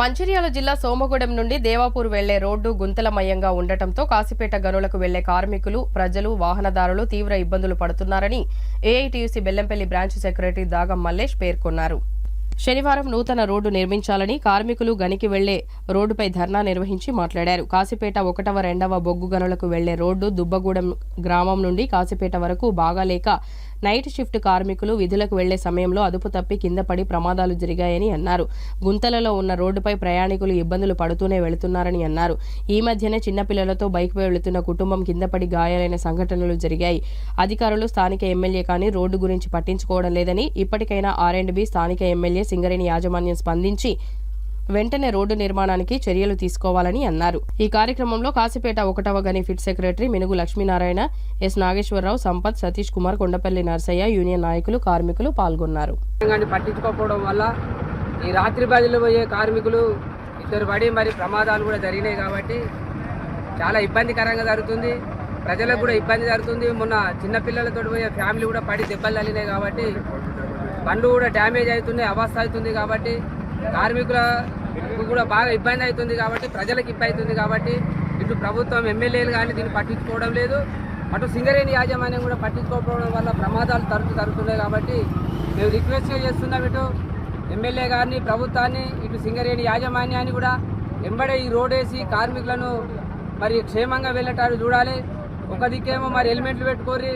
మంచిర్యాల జిల్లా సోమగూడెం నుండి దేవాపూర్ వెళ్ళే రోడ్డు గుంతలమయంగా ఉండటంతో కాసిపేట గనులకు వెళ్ళే కార్మికులు ప్రజలు వాహనదారులు తీవ్ర ఇబ్బందులు పడుతున్నారని AITUC Bellampalli branch secretary Dagam Mallesh పేర్కొన్నారు. శనివారం నూతన రోడ్డు నిర్మించాలని కార్మికులు గనికి వెళ్ళే రోడ్డుపై ధర్నా నిర్వహించి మాట్లాడారు. కాసిపేట ఒకటవ రెండవ బొగ్గు గనులకు వెళ్ళే రోడ్డు దుబ్బగూడెం గ్రామం నుండి కాసిపేట వరకు బాగాలేక నైట్ షిఫ్ట్ కార్మికులు విధులకు వెళ్ళే సమయంలో అదుపు తప్పి కింద పడి ప్రమాదాలు జరిగాయని అన్నారు. గుంతలలో ఉన్న రోడ్డుపై ప్రయాణికులు ఇబ్బందులు పడుతూనే వెళుతున్నారని అన్నారు. ఈ మధ్యనే చిన్నపిల్లలతో బైక్పై వెళుతున్న కుటుంబం కింద పడి గాయాలైన సంఘటనలు జరిగాయి. అధికారులు స్థానిక ఎమ్మెల్యే కానీ రోడ్డు గురించి పట్టించుకోవడం లేదని ఇప్పటికైనా ఆర్ అండ్ బి స్థానిక ఎమ్మెల్యే సింగరేణి యాజమాన్యం స్పందించి వెంటనే రోడ్డు నిర్మాణానికి చర్యలు తీసుకోవాలని అన్నారు. ఈ కార్యక్రమంలో కాసిపేట ఒకటవ గని pit secretary Minugu Lakshminarayana S Nageswararao Sampath Satish Kumar Kondapalli Narsaiah union నాయకులు కార్మికులు పాల్గొన్నారు. పట్టించుకోకపోవడం వల్ల ఈ రాత్రి బదిలు పోయే కార్మికులు ఇద్దరు పడి మరి ప్రమాదాలు కూడా జరిగినాయి కాబట్టి చాలా ఇబ్బందికరంగా జరుగుతుంది. ప్రజలకు కూడా ఇబ్బంది జరుగుతుంది. మొన్న చిన్నపిల్లలతో పోయే ఫ్యామిలీ కూడా పడి దెబ్బలు తగిలినాయి కాబట్టి బండ్లు కూడా డ్యామేజ్ అవుతుంది అవస్థ అవుతుంది కాబట్టి కార్మికులకు కూడా బాగా ఇబ్బంది అవుతుంది కాబట్టి ప్రజలకు ఇబ్బంది అవుతుంది కాబట్టి ఇటు ప్రభుత్వం ఎమ్మెల్యేలు కానీ దీన్ని పట్టించుకోవడం లేదు. అటు సింగరేణి యాజమాన్యం కూడా పట్టించుకోకపోవడం వల్ల ప్రమాదాలు తరచు జరుగుతున్నాయి కాబట్టి మేము రిక్వెస్ట్ చేస్తున్నాం ఇటు ఎమ్మెల్యే గారిని ప్రభుత్వాన్ని ఇటు సింగరేణి యాజమాన్యాన్ని కూడా వెంబడే ఈ రోడ్ వేసి కార్మికులను మరి క్షేమంగా వెళ్ళటాడు చూడాలి. ఒక దిక్కేమో మరి హెల్మెట్లు పెట్టుకొని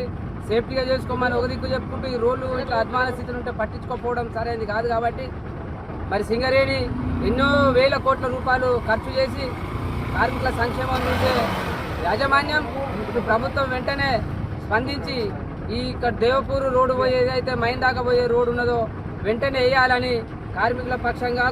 సేఫ్టీగా చేసుకోమని ఒక దిక్కు చెప్పుకుంటూ ఈ రోడ్లు ఇట్లా అధ్వాన స్థితిలో ఉంటే పట్టించుకోకపోవడం సరైనది కాదు కాబట్టి మరి సింగరేణి ఎన్నో వేల కోట్ల రూపాయలు ఖర్చు చేసి కార్మికుల సంక్షేమం చూసే యాజమాన్యం ఇప్పుడు ప్రభుత్వం వెంటనే స్పందించి ఈ ఇక్కడ దేవపూర్ రోడ్డు పోయేదైతే మైందాకపోయే మైన్ దాకా పోయే రోడ్డు ఉన్నదో వెంటనే వేయాలని కార్మికుల పక్షంగా